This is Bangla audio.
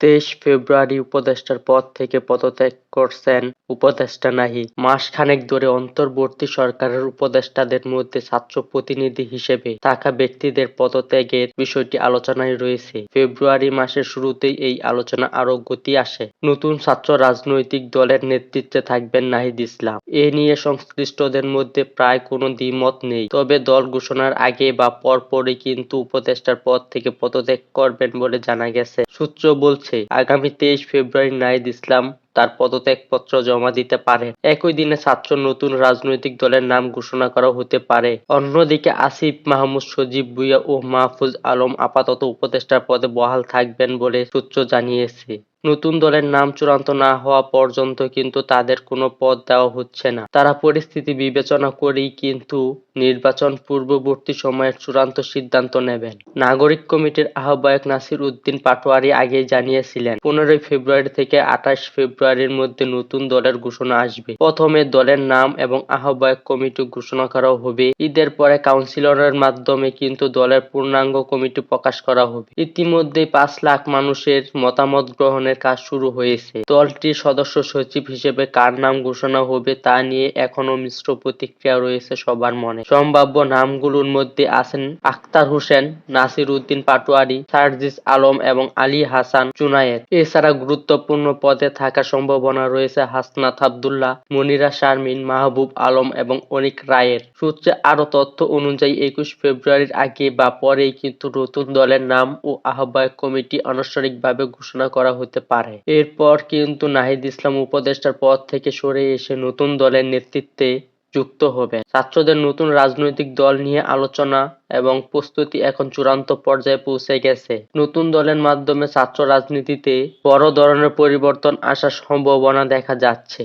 তেইশ ফেব্রুয়ারি উপদেষ্টার পদ থেকে পদত্যাগ করছেন উপদেষ্টা নাহি। মাসখানেক ধরে অন্তর্বর্তী সরকারের উপদেষ্টাদের মধ্যে ছাত্র প্রতিনিধি হিসেবে থাকা ব্যক্তিদের পদত্যাগের বিষয়টি আলোচনায় রয়েছে। ফেব্রুয়ারি মাসের শুরুতেই এই আলোচনা আরও গতি আসে। নতুন ছাত্র রাজনৈতিক দলের নেতৃত্বে থাকবেন নাহিদ ইসলাম। এ নিয়ে সংশ্লিষ্টদের মধ্যে প্রায় কোনো দ্বিমত নেই। তবে দল ঘোষণার আগে বা পরপরই কিন্তু উপদেষ্টার পদ থেকে পদত্যাগ করবেন বলে জানা গেছে। সূত্র বলছে, আগামী তেইশ ফেব্রুয়ারি নাহিদ ইসলাম তার পদত্যাগপত্র জমা দিতে পারে। একই দিনে ছাত্র নতুন রাজনৈতিক দলের নাম ঘোষণা করা হতে পারে। অন্যদিকে আসিফ মাহমুদ, সজীব ভুইয়া ও মাহফুজ আলম আপাতত উপদেষ্টার পদে বহাল থাকবেন বলে সূত্র জানিয়েছে। নতুন দলের নাম চূড়ান্ত না হওয়া পর্যন্ত কিন্তু তাদের কোনো পদ দেওয়া হচ্ছে না। তারা পরিস্থিতি বিবেচনা করেই কিন্তু নির্বাচন পূর্ববর্তী সময়ের চূড়ান্ত সিদ্ধান্ত নেবেন। নাগরিক কমিটির আহ্বায়ক নাসির উদ্দিন পাটোয়ারি আগেই জানিয়েছিলেন, পনেরোই ফেব্রুয়ারি থেকে আঠাশ ফেব্রুয়ারির মধ্যে নতুন দলের ঘোষণা আসবে। প্রথমে দলের নাম এবং আহ্বায়ক কমিটি ঘোষণা করা হবে। ঈদের পরে কাউন্সিলরের মাধ্যমে কিন্তু দলের পূর্ণাঙ্গ কমিটি প্রকাশ করা হবে। ইতিমধ্যেই পাঁচ লাখ মানুষের মতামত গ্রহণের কাজ শুরু হয়েছে। দলটির সদস্য সচিব হিসেবে কার নাম ঘোষণা হবে তা নিয়ে এখনও মিশ্র প্রতিক্রিয়া রয়েছে সবার মনে। সম্ভাব্য নামগুলোর মধ্যে আছেন আখতার হোসেন, নাসির উদ্দিন পাটোয়ারি, সার্জিস আলম এবং আলী হাসান চুনায়ের এছাড়া গুরুত্বপূর্ণ পদে থাকার সম্ভাবনা রয়েছে হাসনাত আবদুল্লাহ, মনিরা শারমিন, মাহবুব আলম এবং অনিক রায়ের। সূত্রে আরও তথ্য অনুযায়ী একুশ ফেব্রুয়ারির আগে বা পরেই কিন্তু নতুন দলের নাম ও আহ্বায়ক কমিটি আনুষ্ঠানিকভাবে ঘোষণা করা হতে পারে। এরপর কিন্তু নাহিদ ইসলাম উপদেষ্টার পদ থেকে সরে এসে নতুন দলের নেতৃত্বে যুক্ত হবে ছাত্রদের নতুন রাজনৈতিক দল নিয়ে আলোচনা এবং প্রস্তুতি এখন চূড়ান্ত পর্যায়ে পৌঁছে গেছে। নতুন দলের মাধ্যমে ছাত্র রাজনীতিতে বড় ধরনের পরিবর্তন আসার সম্ভাবনা দেখা যাচ্ছে।